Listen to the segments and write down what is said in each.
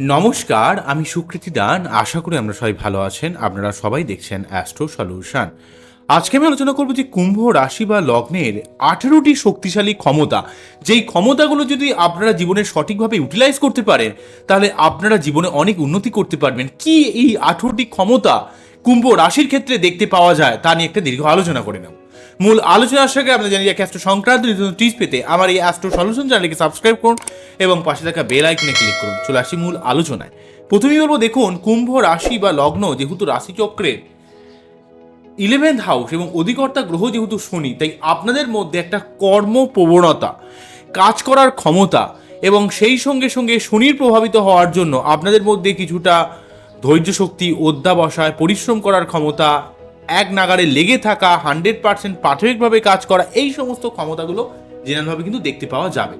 নমস্কার, আমি সুকৃতি দান। আশা করি আমরা সবাই ভালো আছেন। আপনারা সবাই দেখছেন অ্যাস্ট্রো সলিউশন আজকে আমি আলোচনা করব যে কুম্ভ রাশি বা লগ্নের আঠেরোটি শক্তিশালী ক্ষমতা। যেই ক্ষমতাগুলো যদি আপনারা জীবনে সঠিকভাবে ইউটিলাইজ করতে পারেন, তাহলে আপনারা জীবনে অনেক উন্নতি করতে পারবেন। কি এই আঠেরোটি ক্ষমতা কুম্ভ রাশির ক্ষেত্রে দেখতে পাওয়া যায়, তা নিয়ে একটা দীর্ঘ আলোচনা করে নেব। মূল আলোচনা আসার আগে আপনারা জানি যে অ্যাস্ট্রো সংক্রান্ত টিপস পেতে আমার এই অ্যাস্ট্রো সলিউশন চ্যানেলকে সাবস্ক্রাইব করুন এবং পাশে থাকা বেল আইকনে ক্লিক করুন। চলে আসি মূল আলোচনায়। প্রথমেই বলব, দেখুন, কুম্ভ রাশি বা লগ্ন, যেহেতু রাশিচক্রের ইলেভেন্থ হাউস এবং অধিকর্তা গ্রহ যেহেতু শনি, তাই আপনাদের মধ্যে একটা কর্ম প্রবণতা কাজ করার ক্ষমতা এবং সেই সঙ্গে সঙ্গে শনির প্রভাবিত হওয়ার জন্য আপনাদের মধ্যে কিছুটা ধৈর্য শক্তি অধ্যাবসায়, পরিশ্রম করার ক্ষমতা এক নাগারে লেগে থাকা হান্ড্রেড পার্সেন্ট প্রাথমিকভাবে কাজ করা এই সমস্ত ক্ষমতাগুলো জেনারেলভাবে কিন্তু দেখতে পাওয়া যাবে।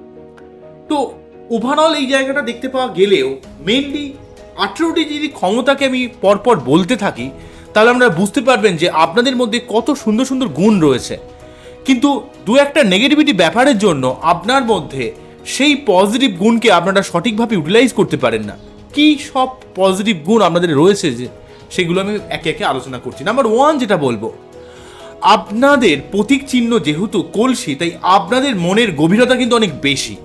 তো ওভারঅল এই জায়গাটা দেখতে পাওয়া গেলেও মেনলি আঠেরোটি যদি ক্ষমতাকে আমি পরপর বলতে থাকি, তাহলে আমরা বুঝতে পারবেন যে আপনাদের মধ্যে কত সুন্দর সুন্দর গুণ রয়েছে। কিন্তু দু একটা নেগেটিভিটি ব্যাপারের জন্য আপনার মধ্যে সেই পজিটিভ গুণকে আপনারা সঠিকভাবে ইউটিলাইজ করতে পারেন না। কি সব পজিটিভ গুণ আপনাদের রয়েছে যে সেগুলো আমি একে একে আলোচনা করছি। নাম্বার ওয়ান যেটা বলব, আপনাদের প্রতীক চিহ্ন যেহেতু কলসি, তাই আপনাদের মনের গভীরতা কিন্তু অনেক বেশি।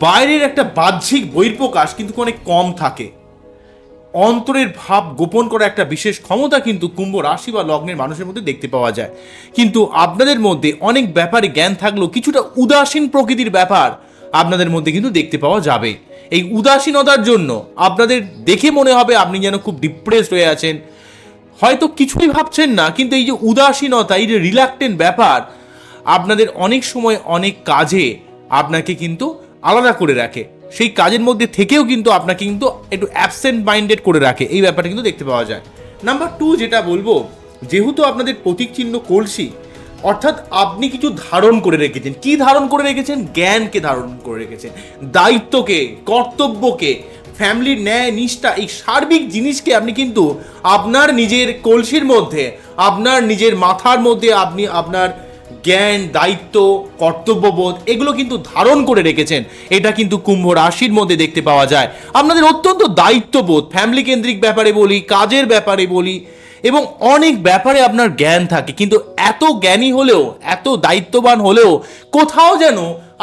বাইরের একটা বাহ্যিক বহির্প্রকাশ কিন্তু অনেক কম থাকে। অন্তরের ভাব গোপন করা একটা বিশেষ ক্ষমতা কিন্তু কুম্ভ রাশি বা লগ্নের মানুষের মধ্যে দেখতে পাওয়া যায়। কিন্তু আপনাদের মধ্যে অনেক ব্যাপারে জ্ঞান থাকলেও কিছুটা উদাসীন প্রকৃতির ব্যাপার আপনাদের মধ্যে কিন্তু দেখতে পাওয়া যাবে। এই উদাসীনতার জন্য আপনাদের দেখে মনে হবে আপনি যেন খুব ডিপ্রেসড হয়ে আছেন। হয়তো কিছুই ভাবছেন না, কিন্তু এই যে উদাসীনতা, এই যে রিল্যাক্টেন্ট ব্যাপার, আপনাদের অনেক সময় অনেক কাজে আপনাকে কিন্তু আলাদা করে রাখে। সেই কাজের মধ্যে থেকেও কিন্তু আপনাকে কিন্তু একটু অ্যাবসেন্ট মাইন্ডেড করে রাখে। এই ব্যাপারটা কিন্তু দেখতে পাওয়া যায়। নাম্বার টু যেটা বলব, যেহেতু আপনাদের প্রতীক চিহ্ন কলসি অর্থাৎ আপনি কিছু ধারণ করে রেখেছেন। কি ধারণ করে রেখেছেন? জ্ঞানকে ধারণ করে রেখেছেন। দায়িত্বকে, কর্তব্যকে ফ্যামিলির ন্যায়, নিষ্ঠা, এই সার্বিক জিনিসকে আপনি কিন্তু আপনার নিজের কলসির মধ্যে, আপনার নিজের মাথার মধ্যে আপনি আপনার জ্ঞান, দায়িত্ব, কর্তব্যবোধ, এগুলো কিন্তু ধারণ করে রেখেছেন। এটা কিন্তু কুম্ভ রাশির মধ্যে দেখতে পাওয়া যায়। আপনাদের অত্যন্ত দায়িত্ববোধ ফ্যামিলি কেন্দ্রিক ব্যাপারে বলি, কাজের ব্যাপারে বলি এবং অনেক ব্যাপারে আপনার জ্ঞান থাকে, কিন্তু এত জ্ঞানী হলেও, এত দায়িত্ববান হলেও, কোথাও যেন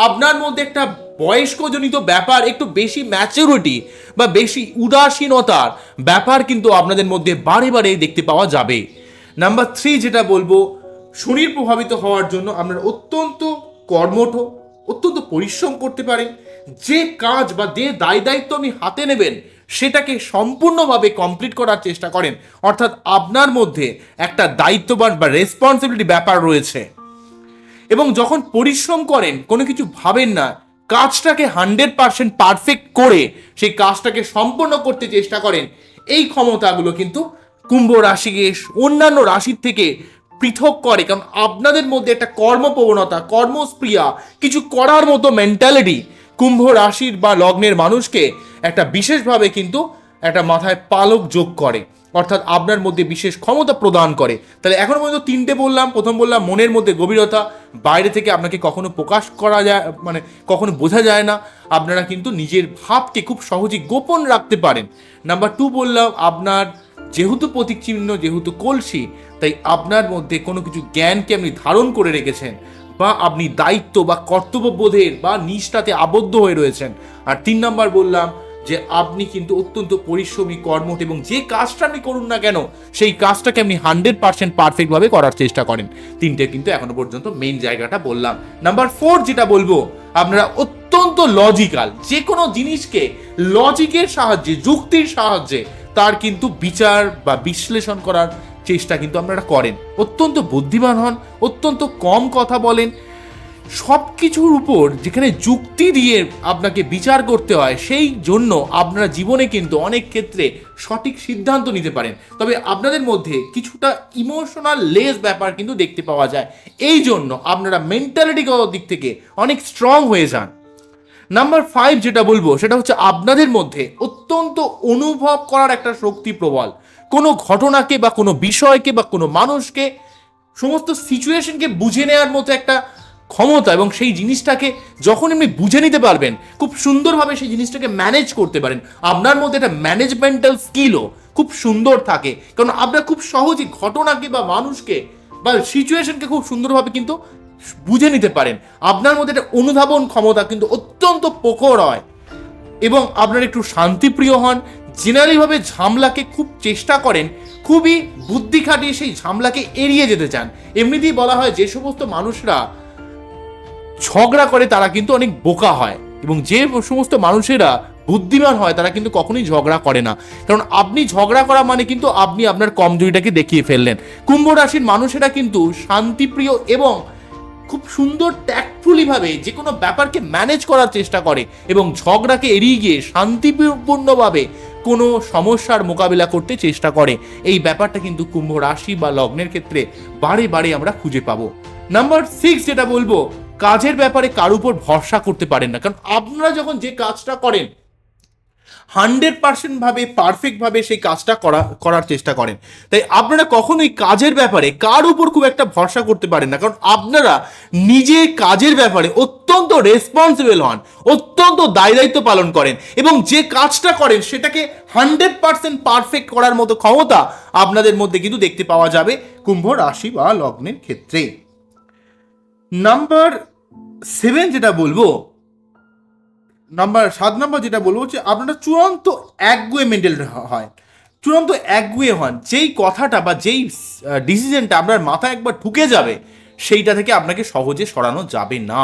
আপনার মধ্যে একটা বয়স্কজনিত ব্যাপার, একটু বেশি ম্যাচুরিটি বা বেশি উদাসীনতার ব্যাপার কিন্তু আপনাদের মধ্যে বারে বারে দেখতে পাওয়া যাবে। নাম্বার থ্রি যেটা বলব, শনির প্রভাবিত হওয়ার জন্য আপনার অত্যন্ত কর্মঠ, অত্যন্ত পরিশ্রম করতে পারেন। যে কাজ বা যে দায় দায়িত্ব আপনি হাতে নেবেন সেটাকে সম্পূর্ণভাবে কমপ্লিট করার চেষ্টা করেন। অর্থাৎ আপনার মধ্যে একটা দায়িত্ববান বা রেসপন্সিবিলিটি ব্যাপার রয়েছে। এবং যখন পরিশ্রম করেন, কোনো কিছু ভাবেন না, কাজটাকে হান্ড্রেড পার্সেন্ট পারফেক্ট করে সেই কাজটাকে সম্পন্ন করতে চেষ্টা করেন, এই ক্ষমতাগুলো কিন্তু কুম্ভ রাশিকে, অন্যান্য রাশির থেকে পৃথক করে। কারণ আপনাদের মধ্যে একটা কর্মপ্রবণতা কর্মস্প্রিয়া কিছু করার মতো মেন্টালিটি কুম্ভ রাশির বা লগ্নের মানুষকে একটা বিশেষভাবে কিন্তু একটা মাথায় পালক যোগ করে, অর্থাৎ আপনার মধ্যে বিশেষ ক্ষমতা প্রদান করে। তাহলে এখনও পর্যন্ত তিনটে বললাম, প্রথম বললাম মনের মধ্যে গভীরতা, বাইরে থেকে আপনাকে কখনো প্রকাশ করা যায় মানে কখনো বোঝা যায় না, আপনারা কিন্তু নিজের ভাবকে খুব সহজেই গোপন রাখতে পারেন। নাম্বার টু বললাম, আপনার যেহেতু প্রতীক চিহ্ন যেহেতু কলসি, তাই আপনার মধ্যে কোনো কিছু জ্ঞানকে আপনি ধারণ করে রেখেছেন। বা আপনি দায়িত্ব বা কর্তব্যবোধের বা নিষ্ঠাতে আবদ্ধ হয়ে রয়েছেন। আর তিন নাম্বার বললাম যে আপনি কিন্তু অত্যন্ত পরিশ্রমী, কর্মঠ এবং যে কাজটা আপনি করুন না কেন, সেই কাজটাকে আপনি হান্ড্রেড পার্সেন্ট পারফেক্টভাবে করার চেষ্টা করেন। তিনটে কিন্তু এখনও পর্যন্ত মেইন জায়গাটা বললাম। নাম্বার ফোর যেটা বলব, আপনারা অত্যন্ত লজিক্যাল যে কোনো জিনিসকে লজিকের সাহায্যে, যুক্তির সাহায্যে তার কিন্তু বিচার বা বিশ্লেষণ করার চেষ্টা কিন্তু আপনারা করেন। অত্যন্ত বুদ্ধিমান হন, অত্যন্ত কম কথা বলেন। সব কিছুর উপর যেখানে যুক্তি দিয়ে আপনাকে বিচার করতে হয়, সেই জন্য আপনারা জীবনে কিন্তু অনেক ক্ষেত্রে সঠিক সিদ্ধান্ত নিতে পারেন। তবে আপনাদের মধ্যে কিছুটা ইমোশনাল লেস ব্যাপার কিন্তু দেখতে পাওয়া যায়। এই জন্য আপনারা মেন্টালিটিগত দিক থেকে অনেক স্ট্রং হয়ে যান। নাম্বার ফাইভ যেটা বলব, সেটা হচ্ছে আপনাদের মধ্যে অত্যন্ত অনুভব করার একটা শক্তি প্রবল। কোনো ঘটনাকে বা কোনো বিষয়কে বা কোনো মানুষকে, সমস্ত সিচুয়েশনকে বুঝে নেওয়ার মতো একটা ক্ষমতা এবং সেই জিনিসটাকে যখন এমনি বুঝে নিতে পারবেন, খুব সুন্দরভাবে সেই জিনিসটাকে ম্যানেজ করতে পারেন। আপনার মধ্যে একটা ম্যানেজমেন্টাল স্কিলও খুব সুন্দর থাকে। কারণ আপনার খুব সহজেই ঘটনাকে বা মানুষকে বা সিচুয়েশনকে খুব সুন্দরভাবে কিন্তু বুঝে নিতে পারেন। আপনার মধ্যে একটা অনুধাবন ক্ষমতা কিন্তু অত্যন্ত প্রখর হয় এবং আপনার একটু শান্তিপ্রিয় হন জেনারেলিভাবে ঝামলাকে খুব চেষ্টা করেন, খুবই বুদ্ধি খাটিয়ে সেই ঝামলাকে এড়িয়ে যেতে চান। এমনিতেই বলা হয় যে সমস্ত মানুষরা ঝগড়া করে তারা কিন্তু অনেক বোকা হয় এবং যে সমস্ত মানুষেরা বুদ্ধিমান হয় তারা কিন্তু কখনোই ঝগড়া করে না। কারণ আপনি ঝগড়া করা মানে কিন্তু আপনি আপনার কমজোরিটাকে দেখিয়ে ফেললেন। কুম্ভ রাশির মানুষেরা কিন্তু শান্তিপ্রিয় এবং খুব সুন্দর ট্যাক্টফুলি ভাবে যে কোনো ব্যাপারকে ম্যানেজ করার চেষ্টা করে এবং ঝগড়াকে এড়িয়ে গিয়ে শান্তিপূর্ণভাবে কোনো সমস্যার মোকাবিলা করতে চেষ্টা করে। এই ব্যাপারটা কিন্তু কুম্ভ রাশি বা লগ্নের ক্ষেত্রে বারে বারে আমরা খুঁজে পাবো। নাম্বার সিক্স যেটা বলব, কাজের ব্যাপারে কার উপর ভরসা করতে পারেন না। কারণ আপনারা যখন যে কাজটা করেন হান্ড্রেড পার্সেন্ট ভাবে পারফেক্ট ভাবে সেই কাজটা করা, করার চেষ্টা করেন। তাই আপনারা কখনোই কাজের ব্যাপারে কার উপর খুব একটা ভরসা করতে পারেন না। কারণ আপনারা নিজে কাজের ব্যাপারে অত্যন্ত রেসপন্সিবল হন, অত্যন্ত দায় দায়িত্ব পালন করেন এবং যে কাজটা করেন সেটাকে হান্ড্রেড পার্সেন্ট পারফেক্ট করার মতো ক্ষমতা আপনাদের মধ্যে কিন্তু দেখতে পাওয়া যাবে কুম্ভ রাশি বা লগ্নের ক্ষেত্রে। নাম্বার সেভেন যেটা বলব নাম্বার সাত নাম্বার যেটা বলব হচ্ছে আপনারা চূড়ান্ত একগুয়ে মেন্টাল হয়। চূড়ান্ত একগুয়ে হন। যেই কথাটা বা যেই ডিসিশনটা আপনার মাথায় একবার ঢুকে যাবে, সেইটা থেকে আপনাকে সহজে সরানো যাবে না।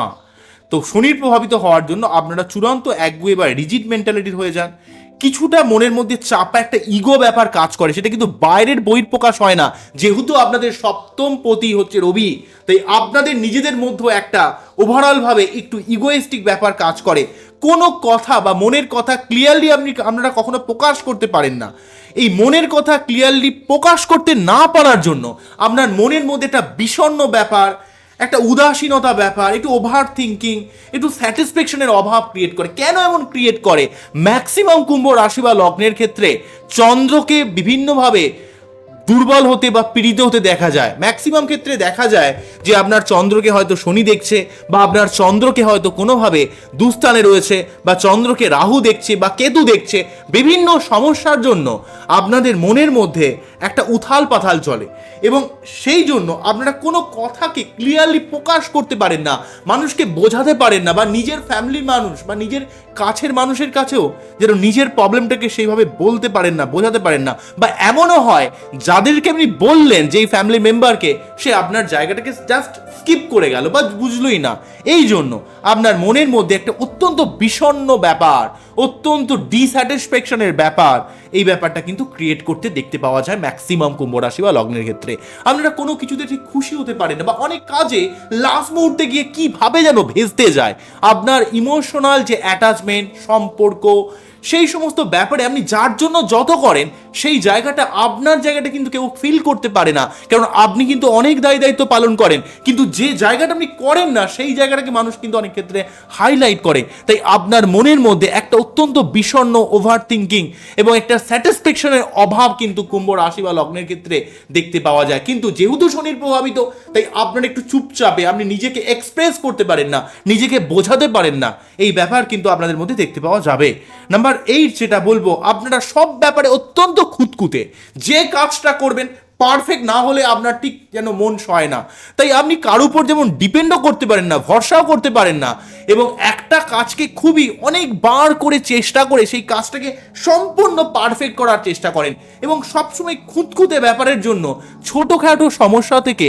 তো শনির প্রভাবিত হওয়ার জন্য আপনারা চূড়ান্ত একগুয়ে বা রিজিড মেন্টালিটির হয়ে যান। কিছুটা মনের মধ্যে চাপা একটা ইগো ব্যাপার কাজ করে, সেটা কিন্তু বাইরের বহির প্রকাশ হয় না। যেহেতু আপনাদের সপ্তম পতি হচ্ছে রবি, তাই আপনাদের নিজেদের মধ্যে একটা ওভারঅলভাবে একটু ইগোয়েস্টিক ব্যাপার কাজ করে। কোনো কথা বা মনের কথা ক্লিয়ারলি আপনি আপনারা কখনো প্রকাশ করতে পারেন না। এই মনের কথা ক্লিয়ারলি প্রকাশ করতে না পারার জন্য আপনার মনের মধ্যে একটা বিষণ্ণ ব্যাপার, একটা উদাসীনতা ব্যাপার, একটু ওভার থিঙ্কিং একটু স্যাটিসফ্যাকশনের অভাব ক্রিয়েট করে। কেন এমন ক্রিয়েট করে? ম্যাক্সিমাম কুম্ভ রাশি বা লগ্নের ক্ষেত্রে চন্দ্রকে বিভিন্নভাবে দুর্বল হতে বা পীড়িত হতে দেখা যায়। ম্যাক্সিমাম ক্ষেত্রে দেখা যায় যে আপনার চন্দ্রকে হয়তো শনি দেখছে বা আপনার চন্দ্রকে হয়তো কোনোভাবে দুস্থানে রয়েছে বা চন্দ্রকে রাহু দেখছে বা কেতু দেখছে। বিভিন্ন সমস্যার জন্য আপনাদের মনের মধ্যে একটা উথাল পাথাল চলে এবং সেই জন্য আপনারা কোনো কথাকে ক্লিয়ারলি প্রকাশ করতে পারেন না, মানুষকে বোঝাতে পারেন না বা নিজের ফ্যামিলির মানুষ বা নিজের কাছের মানুষের কাছেও যেন নিজের প্রবলেমটাকে সেইভাবে বলতে পারেন না, বোঝাতে পারেন না বা এমনও হয় যাদেরকে আপনি বললেন যে এই ফ্যামিলি মেম্বারকে সে আপনার জায়গাটাকে জাস্ট স্কিপ করে গেল বা বুঝলোই না। এই জন্য আপনার মনের মধ্যে একটা অত্যন্ত বিষণ্ণ ব্যাপার, অত্যন্ত ডিস্যাটিসফ্যাকশনের ব্যাপার। এই ব্যাপারটা কিন্তু ক্রিয়েট করতে দেখতে পাওয়া যায় ম্যাক্সিমাম কুম্ভ রাশি বা লগ্নের ক্ষেত্রে। আপনারা কোনো কিছুতে ঠিক খুশি হতে পারেন না বা অনেক কাজে লাস্ট মুহূর্তে গিয়ে কীভাবে যেন ভেস্তে যায়। আপনার ইমোশনাল যে অ্যাটাচমেন্ট সম্পর্ক সেই সমস্ত ব্যাপারে আপনি যার জন্য যত করেন, সেই জায়গাটা আপনার জায়গাটা কিন্তু কেউ ফিল করতে পারে না। কারণ আপনি কিন্তু অনেক দায় দায়িত্ব পালন করেন। কিন্তু যে জায়গাটা আপনি করেন না, সেই জায়গাটাকে মানুষ কিন্তু অনেক ক্ষেত্রে হাইলাইট করে। তাই আপনার মনের মধ্যে একটা অত্যন্ত বিষণ্ণ ওভার থিঙ্কিং এবং একটা স্যাটিসফ্যাকশনের অভাব কিন্তু কুম্ভ রাশি বা লগ্নের ক্ষেত্রে দেখতে পাওয়া যায়। কিন্তু যেহেতু শনির প্রভাবিত, তাই আপনার একটু চুপচাপে, আপনি নিজেকে এক্সপ্রেস করতে পারেন না, নিজেকে বোঝাতে পারেন না। এই ব্যাপার কিন্তু আপনাদের মধ্যে দেখতে পাওয়া যাবে। নাম্বার এইট যেটা বলব, আপনারা সব ব্যাপারে অত্যন্ত খুঁতকুতে যে কাজটা করবেন পারফেক্ট না হলে আপনার ঠিক যেন মন সয় না। তাই আপনি কারোর উপর যেমন ডিপেন্ডও করতে পারেন না, ভরসাও করতে পারেন না, এবং একটা কাজকে খুবই অনেক বার করে চেষ্টা করে সেই কাজটাকে সম্পূর্ণ পারফেক্ট করার চেষ্টা করেন। এবং সবসময় খুঁতখুঁতে ব্যাপারের জন্য ছোটোখাটো সমস্যা থেকে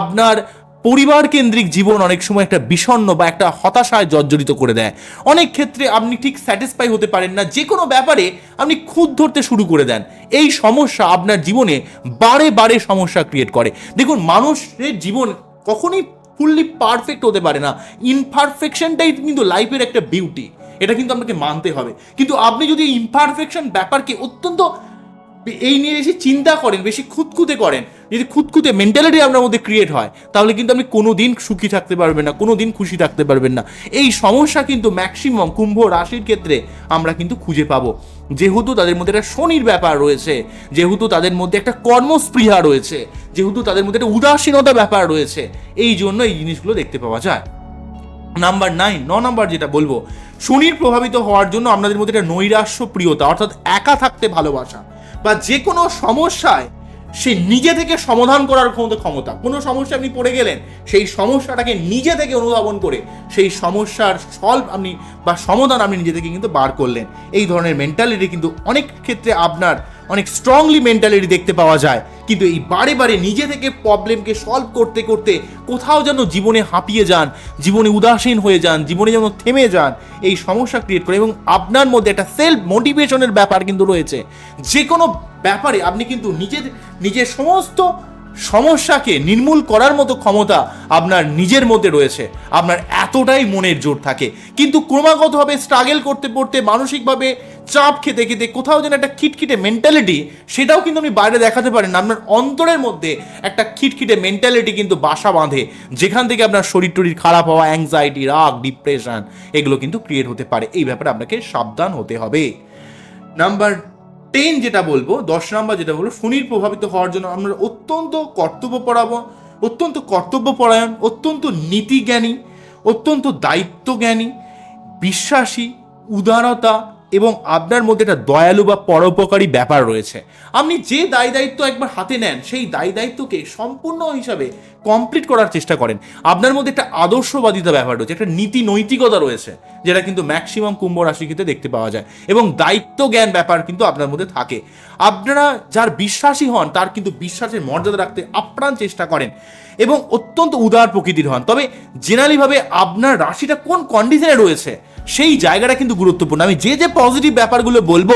আপনার পরিবার কেন্দ্রিক জীবন অনেক সময় একটা বিষণ্ণ বা একটা হতাশায় জর্জরিত করে দেয়। অনেক ক্ষেত্রে আপনি ঠিক স্যাটিসফাই হতে পারেন না যে কোনো ব্যাপারে আপনি খুদ ধরতে শুরু করে দেন। এই সমস্যা আপনার জীবনে বারে বারে সমস্যা ক্রিয়েট করে। দেখুন, মানুষের জীবন কখনোই ফুললি পারফেক্ট হতে পারে না। ইনপারফেকশনটাই কিন্তু লাইফের একটা বিউটি এটা কিন্তু আপনাকে মানতে হবে। কিন্তু আপনি যদি ইমপারফেকশন ব্যাপারকে অত্যন্ত এই নিয়ে বেশি চিন্তা করেন, বেশি খুঁতখুঁতে করেন। যদি খুঁতখুঁতে মেন্টালিটি আপনার মধ্যে ক্রিয়েট হয়, তাহলে কিন্তু আপনি কোনো দিন সুখী থাকতে পারবেন না কোনো দিন খুশি থাকতে পারবেন না। এই সমস্যা কিন্তু ম্যাক্সিমাম কুম্ভ রাশির ক্ষেত্রে আমরা কিন্তু খুঁজে পাবো। যেহেতু তাদের মধ্যে একটা শনির ব্যাপার রয়েছে, যেহেতু তাদের মধ্যে একটা কর্মস্পৃহা রয়েছে, যেহেতু তাদের মধ্যে একটা উদাসীনতা ব্যাপার রয়েছে, এই জন্য এই জিনিসগুলো দেখতে পাওয়া যায়। নাম্বার নাইন ন নাম্বার যেটা বলব, শনির প্রভাবিত হওয়ার জন্য আপনাদের মধ্যে একটা নৈরাশ্য প্রিয়তা অর্থাৎ একা থাকতে ভালোবাসা। বা যে কোনো সমস্যায় সে নিজে থেকে সমাধান করার ক্ষমতা ক্ষমতা। কোনো সমস্যা আপনি পড়ে গেলেন, সেই সমস্যাটাকে নিজে থেকে অনুধাবন করে, সেই সমস্যার সলভ আপনি বা সমাধান আপনি নিজে থেকে কিন্তু বার করলেন। এই ধরনের মেন্টালিটি কিন্তু অনেক ক্ষেত্রে আপনার, অনেক স্ট্রংলি মেন্টালিটি দেখতে পাওয়া যায়। কিন্তু এই বারে বারে নিজে থেকে প্রবলেমকে সলভ করতে করতে কোথাও যেন জীবনে হাঁপিয়ে যান, জীবনে উদাসীন হয়ে যান, জীবনে যেন থেমে যান, এই সমস্যা ক্রিয়েট করে এবং আপনার মধ্যে একটা সেলফ মোটিভেশনের ব্যাপার কিন্তু রয়েছে। যে কোনো ব্যাপারে আপনি কিন্তু নিজের নিজের সমস্ত সমস্যাকে নির্মূল করার মতো ক্ষমতা আপনার নিজের মধ্যে রয়েছে। আপনার এতটাই মনের জোর থাকে। কিন্তু ক্রমাগতভাবে স্ট্রাগেল করতে করতে, মানসিকভাবে চাপ খেতে খেতে কোথাও যেন একটা খিটখিটে মেন্টালিটি সেটাও কিন্তু আপনি বাইরে দেখাতে পারেন আপনার অন্তরের মধ্যে একটা খিটখিটে মেন্টালিটি কিন্তু বাসা বাঁধে। যেখান থেকে আপনার শরীর টরির খারাপ হওয়া অ্যাংজাইটি রাগ ডিপ্রেশন এগুলো কিন্তু ক্রিয়েট হতে পারে। এই ব্যাপারে আপনাকে সাবধান হতে হবে। নাম্বার টেন যেটা বলব, দশ নম্বর যেটা বলব শনির প্রভাবিত হওয়ার জন্য আমরা অত্যন্ত কর্তব্য পড়াবো, অত্যন্ত কর্তব্যপরায়ণ অত্যন্ত নীতিজ্ঞানী, অত্যন্ত দায়িত্বজ্ঞানী, বিশ্বাসী, উদারতা এবং আপনার মধ্যে একটা দয়ালু বা পরোপকারী ব্যাপার রয়েছে। আপনি যে দায় দায়িত্ব একবার হাতে নেন, সেই দায় দায়িত্বকে সম্পূর্ণ হিসাবে কমপ্লিট করার চেষ্টা করেন। আপনার মধ্যে একটা আদর্শবাদিতা ব্যাপার রয়েছে, একটা নীতি নৈতিকতা রয়েছে, যেটা কিন্তু ম্যাক্সিমাম কুম্ভ রাশি ক্ষেত্রে দেখতে পাওয়া যায়। এবং দায়িত্ব জ্ঞান ব্যাপার কিন্তু আপনার মধ্যে থাকে। আপনারা যার বিশ্বাসী হন, তার কিন্তু বিশ্বাসের মর্যাদা রাখতে আপ্রাণ চেষ্টা করেন এবং অত্যন্ত উদার প্রকৃতির হন। তবে জেনারেলিভাবে আপনার রাশিটা কোন কন্ডিশনে রয়েছে? সেই জায়গাটা কিন্তু গুরুত্বপূর্ণ। আমি যে যে পজিটিভ ব্যাপারগুলো বলব,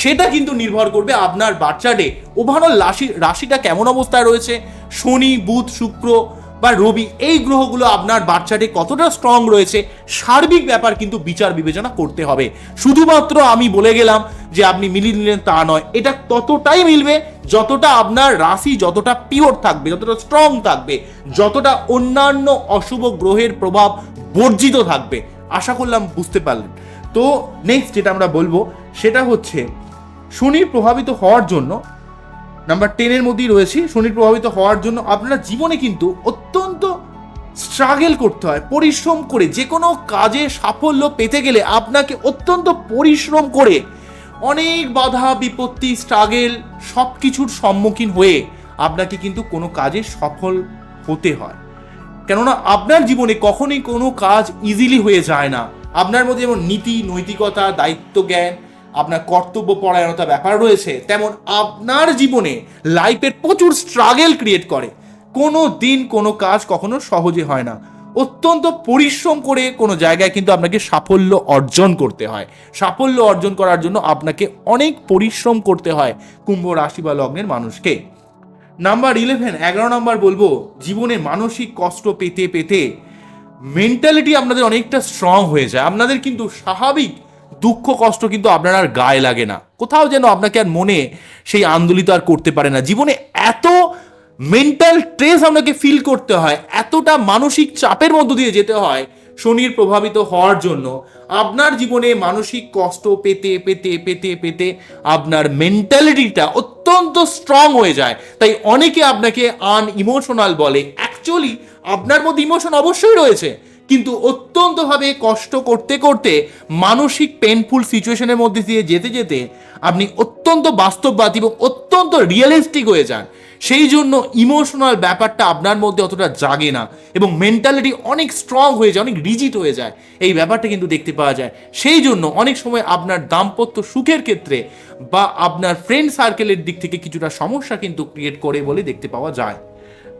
সেটা কিন্তু নির্ভর করবে আপনার বাচ্চাডে ওভারঅল রাশি, রাশিটা কেমন অবস্থায় রয়েছে? শনি, বুধ, শুক্র বা রবি, এই গ্রহগুলো আপনার বাচ্চাটি কতটা স্ট্রং রয়েছে? সার্বিক ব্যাপার কিন্তু বিচার বিবেচনা করতে হবে। শুধুমাত্র আমি বলে গেলাম যে আপনি মিলিয়ে নিলেন তা নয়, এটা ততটাই মিলবে যতটা আপনার রাশি যতটা পিওর থাকবে, যতটা স্ট্রং থাকবে, যতটা অন্যান্য অশুভ গ্রহের প্রভাব বর্জিত থাকবে। আশা করলাম বুঝতে পারলেন। তো নেক্সট যেটা আমরা বলব, সেটা হচ্ছে শনির প্রভাবিত হওয়ার জন্য নাম্বার টেনের মধ্যেই রয়েছি শনির প্রভাবিত হওয়ার জন্য আপনারা জীবনে কিন্তু অত্যন্ত স্ট্রাগল করতে হয়, পরিশ্রম করে যে কোনো কাজে সাফল্য পেতে গেলে আপনাকে অত্যন্ত পরিশ্রম করে অনেক বাধা, বিপত্তি স্ট্রাগেল সব কিছুর সম্মুখীন হয়ে আপনাকে কিন্তু কোনো কাজে সফল হতে হয়। কেননা আপনার জীবনে কখনই কোনো কাজ ইজিলি হয়ে যায় না। আপনার মধ্যে যেমন নীতি, নৈতিকতা, দায়িত্ব, জ্ঞান, আপনার কর্তব্য, পরায়ণতা ব্যাপার রয়েছে, তেমন আপনার জীবনে লাইফের প্রচুর স্ট্রাগেল ক্রিয়েট করে। কোনো দিন কোনো কাজ কখনো সহজে হয় না। অত্যন্ত পরিশ্রম করে কোনো জায়গায় কিন্তু আপনাকে সাফল্য অর্জন করতে হয়। সাফল্য অর্জন করার জন্য আপনাকে অনেক পরিশ্রম করতে হয় কুম্ভ রাশি বা লগ্নের মানুষকে। নাম্বার ইলেভেন এগারো নাম্বার বলব, জীবনে মানসিক কষ্ট পেতে পেতে মেন্টালিটি আপনাদের অনেকটা স্ট্রং হয়ে যায়। আপনাদের কিন্তু স্বাভাবিক দুঃখ, কষ্ট কিন্তু আপনার আর গায়ে লাগে না। কোথাও যেন আপনাকে আর মনে সেই আন্দোলিত আর করতে পারে না। জীবনে এত মেন্টাল স্ট্রেস আপনাকে ফিল করতে হয়, এতটা মানসিক চাপের মধ্য দিয়ে যেতে হয় শনির প্রভাবিত হওয়ার জন্য আপনার জীবনে মানসিক কষ্ট পেতে পেতে পেতে পেতে আপনার মেন্টালিটিটা অত্যন্ত স্ট্রং হয়ে যায়। তাই অনেকে আপনাকে আন ইমোশনাল বলে। অ্যাকচুয়ালি আপনার মধ্যে ইমোশন অবশ্যই রয়েছে। কিন্তু অত্যন্তভাবে কষ্ট করতে করতে, মানসিক পেনফুল সিচুয়েশনের মধ্যে দিয়ে যেতে যেতে আপনি অত্যন্ত বাস্তববাদী এবং অত্যন্ত রিয়েলিস্টিক হয়ে যান। সেই জন্য ইমোশনাল ব্যাপারটা আপনার মধ্যে অতটা জাগে না এবং মেন্টালিটি অনেক স্ট্রং হয়ে যায়, অনেক রিজিট হয়ে যায়। এই ব্যাপারটা কিন্তু দেখতে পাওয়া যায়। সেই জন্য অনেক সময় আপনার দাম্পত্য সুখের ক্ষেত্রে বা আপনার ফ্রেন্ড সার্কেলের দিক থেকে কিছুটা সমস্যা কিন্তু ক্রিয়েট করে বলে দেখতে পাওয়া যায়।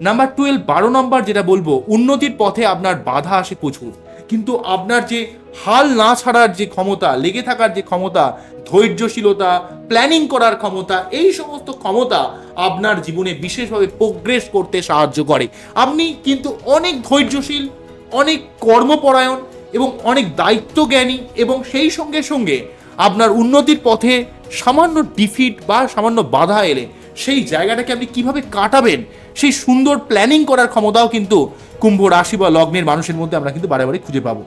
নাম্বার টুয়েলভ বারো নম্বর যেটা বলব, উন্নতির পথে আপনার বাধা আসে প্রচুর। কিন্তু আপনার যে হাল না ছাড়ার যে ক্ষমতা, লেগে থাকার যে ক্ষমতা, ধৈর্যশীলতা প্ল্যানিং করার ক্ষমতা, এই সমস্ত ক্ষমতা আপনার জীবনে বিশেষভাবে প্রোগ্রেস করতে সাহায্য করে। আপনি কিন্তু অনেক ধৈর্যশীল, অনেক কর্মপরায়ণ এবং অনেক দায়িত্বজ্ঞানী এবং সেই সঙ্গে সঙ্গে আপনার উন্নতির পথে সামান্য ডিফিট বা সামান্য বাধা এলে সেই জায়গাটাকে আপনি কীভাবে কাটাবেন সেই সুন্দর প্ল্যানিং করার ক্ষমতাও কিন্তু কুম্ভ রাশি বা লগ্নের মানুষের মধ্যে আমরা কিন্তু বারে খুঁজে পাবো।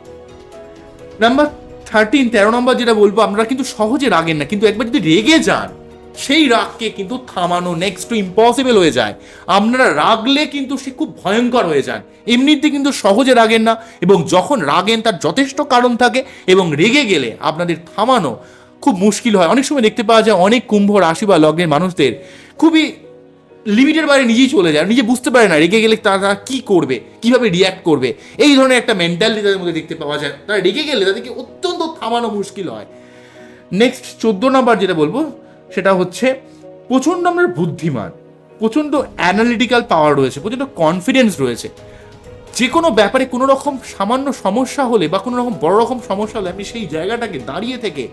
নাম্বার থার্টিন তেরো নম্বর যেটা বলব আপনারা কিন্তু সহজে রাগেন না, কিন্তু একবার যদি রেগে যান, সেই রাগকে কিন্তু থামানো নেক্সট টু ইম্পসিবল হয়ে যায়। আপনারা রাগলে কিন্তু সে খুব ভয়ঙ্কর হয়ে যান। এমনিতে কিন্তু সহজে রাগেন না, এবং যখন রাগেন তার যথেষ্ট কারণ থাকে, এবং রেগে গেলে আপনাদের থামানো খুব মুশকিল হয়। অনেক সময় দেখতে পাওয়া যায়, অনেক কুম্ভ রাশি বা লগ্নের মানুষদের খুবই লিমিটের বাইরে নিজেই চলে যায়, নিজে বুঝতে পারে না, রেগে গেলে তারা কি করবে, কীভাবে রিয়াক্ট করবে। এই ধরনের একটা মেন্টালিটি তাদের মধ্যে দেখতে পাওয়া যায়। তারা রেগে গেলে তাদেরকে অত্যন্ত থামানো মুশকিল হয়। নেক্সট চোদ্দ নম্বর যেটা বলব, সেটা হচ্ছে প্রচণ্ড আমরা বুদ্ধিমান, প্রচণ্ড অ্যানালিটিক্যাল পাওয়ার রয়েছে, প্রচণ্ড কনফিডেন্স রয়েছে। যে কোনো ব্যাপারে কোনো রকম সামান্য সমস্যা হলে বা কোনো রকম বড় রকম সমস্যা হলে আপনি সেই জায়গাটাকে দাঁড়িয়ে থেকে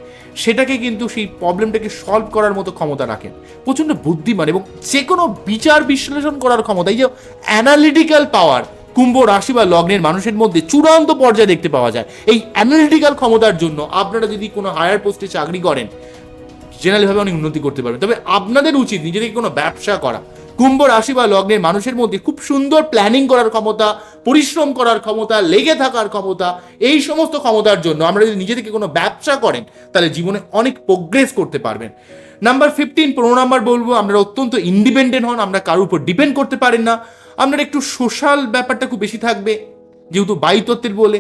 সেটাকে কিন্তু সেই প্রবলেমটাকে সলভ করার মতো ক্ষমতা রাখেন। প্রচণ্ড বুদ্ধিমান এবং যে কোনো বিচার বিশ্লেষণ করার ক্ষমতা, এই যে অ্যানালিটিক্যাল পাওয়ার কুম্ভ রাশি বা লগ্নের মানুষের মধ্যে চূড়ান্ত পর্যায়ে দেখতে পাওয়া যায়। এই অ্যানালিটিক্যাল ক্ষমতার জন্য আপনারা যদি কোনো হায়ার পোস্টে চাকরি করেন জেনারেলভাবে অনেক উন্নতি করতে পারবেন। তবে আপনাদের উচিত নিজেদেরকে কোনো ব্যবসা করা। কুম্ভ রাশি বা লগ্নের মানুষের মধ্যে খুব সুন্দর প্ল্যানিং করার ক্ষমতা, পরিশ্রম করার ক্ষমতা, লেগে থাকার ক্ষমতা, এই সমস্ত ক্ষমতার জন্য আমরা যদি নিজে থেকে কোনো ব্যবসা করেন, তাহলে জীবনে অনেক প্রোগ্রেস করতে পারবেন। নাম্বার ফিফটিন পনেরো নাম্বার বলব, আপনারা অত্যন্ত ইন্ডিপেন্ডেন্ট হন, আমরা কারোর উপর ডিপেন্ড করতে পারেন না। আপনার একটু সোশ্যাল ব্যাপারটা খুব বেশি থাকবে, যেহেতু বায়ুতত্ত্বের বলে,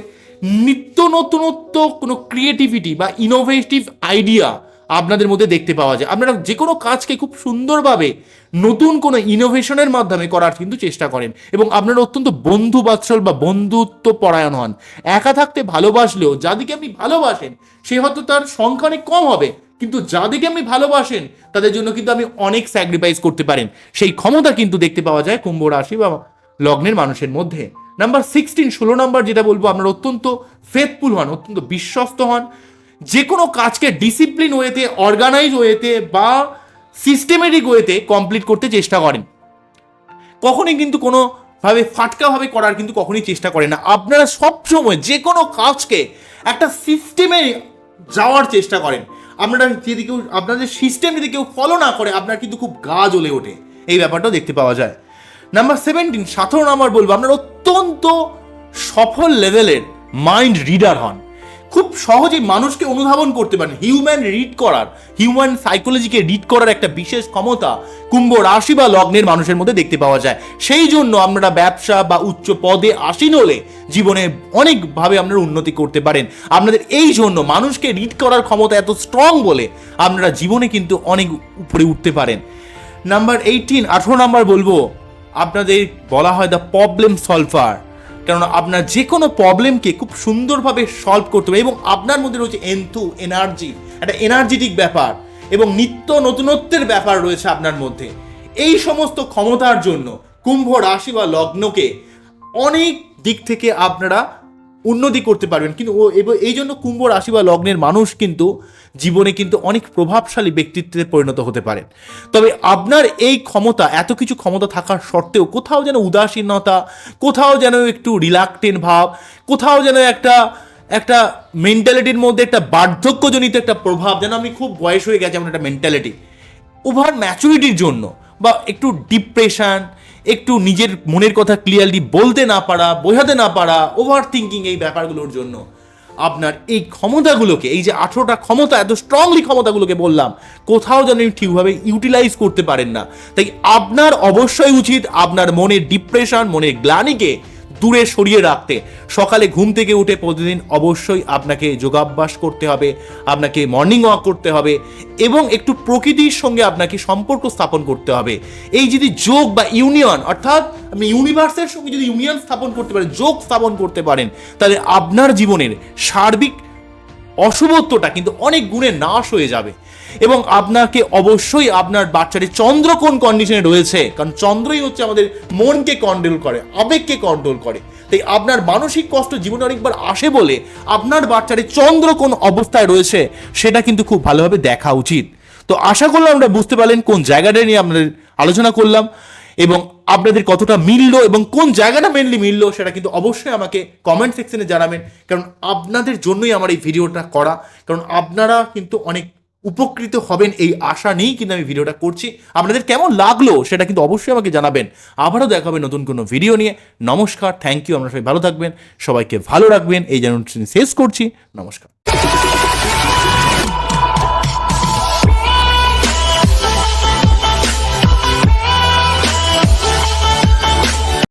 নিত্য নতুনত্ব কোনো ক্রিয়েটিভিটি বা ইনোভেটিভ আইডিয়া আপনাদের মধ্যে দেখতে পাওয়া যায়। আপনারা যে কোনো কাজকে খুব সুন্দরভাবে নতুন কোনো ইনোভেশনের মাধ্যমে করার কিন্তু চেষ্টা করেন এবং আপনারা অত্যন্ত বন্ধু বাৎসল বা বন্ধুত্ব পরায়ণ হন। একা থাকতে ভালোবাসলেও যাদিকে আপনি ভালোবাসেন, সে হয়তো তার সংখ্যা অনেক কম হবে, কিন্তু যাদিকে আপনি ভালোবাসেন, তাদের জন্য কিন্তু আপনি অনেক স্যাক্রিফাইস করতে পারেন। সেই ক্ষমতা কিন্তু দেখতে পাওয়া যায় কুম্ভ রাশি বা লগ্নের মানুষের মধ্যে। নাম্বার সিক্সটিন ষোলো নাম্বার যেটা বলব, আপনারা অত্যন্ত ফেথফুল হন, অত্যন্ত বিশ্বস্ত হন। যে কোনো কাজকে ডিসিপ্লিন ওয়েতে অর্গানাইজ ওয়েতে বা সিস্টেমেটিক ওয়েতে কমপ্লিট করতে চেষ্টা করেন। কখনই কিন্তু কোনো ভাবে ফাটকাভাবে করার কিন্তু কখনই চেষ্টা করেন না। আপনারা সবসময় যে কোনো কাজকে একটা সিস্টেমে যাওয়ার চেষ্টা করেন। আপনারা যদি কেউ আপনাদের সিস্টেম যদি কেউ ফলো না করে, আপনার কিন্তু খুব গা জ্বলে ওঠে। এই ব্যাপারটাও দেখতে পাওয়া যায়। নাম্বার সেভেন্টিন সতেরো নাম্বার বলব, আপনারা অত্যন্ত সফল লেভেলের মাইন্ড রিডার হন। খুব সহজেই মানুষকে অনুধাবন করতে পারেন। হিউম্যান রিড করার হিউম্যান সাইকোলজিকে রিড করার একটা বিশেষ ক্ষমতা কুম্ভ রাশি বা লগ্নের মানুষের মধ্যে দেখতে পাওয়া যায়। সেই জন্য আপনারা ব্যবসা বা উচ্চ পদে আসীন হলে জীবনে অনেকভাবে আপনারা উন্নতি করতে পারেন। আপনাদের এই জন্য মানুষকে রিড করার ক্ষমতা এত স্ট্রং বলে আপনারা জীবনে কিন্তু অনেক উপরে উঠতে পারেন। নাম্বার এইটিন আঠেরো নাম্বার বলব, আপনাদের বলা হয় দ্য প্রবলেম সলভার কেননা আপনার যে কোনো প্রবলেমকে খুব সুন্দরভাবে সলভ করতে হবে এবং আপনার মধ্যে রয়েছে এন্থু এনার্জি একটা এনার্জেটিক ব্যাপার এবং নিত্য নতুনত্বের ব্যাপার রয়েছে আপনার মধ্যে। এই সমস্ত ক্ষমতার জন্য কুম্ভ রাশি বা লগ্নকে অনেক দিক থেকে আপনারা উন্নতি করতে পারবেন। কিন্তু ও এই জন্য কুম্ভ রাশি বা লগ্নের মানুষ কিন্তু জীবনে কিন্তু অনেক প্রভাবশালী ব্যক্তিত্বে পরিণত হতে পারেন তবে আপনার এই ক্ষমতা, এত কিছু ক্ষমতা থাকার সত্ত্বেও কোথাও যেন উদাসীনতা, কোথাও যেন একটু রিলাক্টেন্ট ভাব, কোথাও যেন একটা একটা মেন্টালিটির মধ্যে একটা বার্ধক্যজনিত একটা প্রভাব, যেন আমি খুব বয়স হয়ে গেছে এমন একটা মেন্টালিটি ওভার ম্যাচুরিটির জন্য বা একটু ডিপ্রেশন একটু নিজের মনের কথা ক্লিয়ারলি বলতে না পারা, বোঝাতে না পারা ওভার থিঙ্কিং এই ব্যাপারগুলোর জন্য। আপনার এই ক্ষমতাগুলোকে, এই যে আঠেরোটা ক্ষমতা, এত স্ট্রংলি ক্ষমতাগুলোকে বললাম, কোথাও যেন ঠিকভাবে ইউটিলাইজ করতে পারেন না। তাই আপনার অবশ্যই উচিত আপনার মনের ডিপ্রেশন মনের গ্লানিকে দূরে সরিয়ে রাখতে। সকালে ঘুম থেকে উঠে প্রতিদিন অবশ্যই আপনাকে যোগাভ্যাস করতে হবে, আপনাকে মর্নিং ওয়াক করতে হবে এবং একটু প্রকৃতির সঙ্গে আপনাকে সম্পর্ক স্থাপন করতে হবে। এই যদি যোগ বা ইউনিয়ন অর্থাৎ আপনি ইউনিভার্সের সঙ্গে যদি ইউনিয়ন স্থাপন করতে পারেন, যোগ স্থাপন করতে পারেন, তাহলে আপনার জীবনের সার্বিক অশুভত্বটা কিন্তু অনেক গুণে নাশ হয়ে যাবে। এবং আপনাকে অবশ্যই আপনার বাচ্চাটি চন্দ্র কোন কন্ডিশনে রয়েছে? কারণ চন্দ্রই হচ্ছে আমাদের মনকে কন্ট্রোল করে, আবেগকে কন্ট্রোল করে। তাই আপনার মানসিক কষ্ট জীবনে অনেকবার আসে বলে আপনার বাচ্চাটি চন্দ্র কোন অবস্থায় রয়েছে, সেটা কিন্তু খুব ভালোভাবে দেখা উচিত। তো আশা করলাম আমরা বুঝতে পারলেন কোন জায়গাটা নিয়ে আপনাদের আলোচনা করলাম এবং আপনাদের কতটা মিললো এবং কোন জায়গাটা মেনলি মিললো সেটা কিন্তু অবশ্যই আমাকে কমেন্ট সেকশনে জানাবেন। কারণ আপনাদের জন্যই আমার এই ভিডিওটা করা। কারণ আপনারা কিন্তু অনেক উপকৃত হবেন এই আশা নিয়েই কিন্তু আমি ভিডিওটা করছি। আপনাদের কেমন লাগল সেটা কিন্তু অবশ্যই আমাকে জানাবেন। আবারও দেখা হবে নতুন কোনো ভিডিও নিয়ে। নমস্কার থ্যাংক ইউ আপনারা সবাই ভালো থাকবেন, সবাইকে ভালো রাখবেন। এই যেন শেষ করছি। নমস্কার।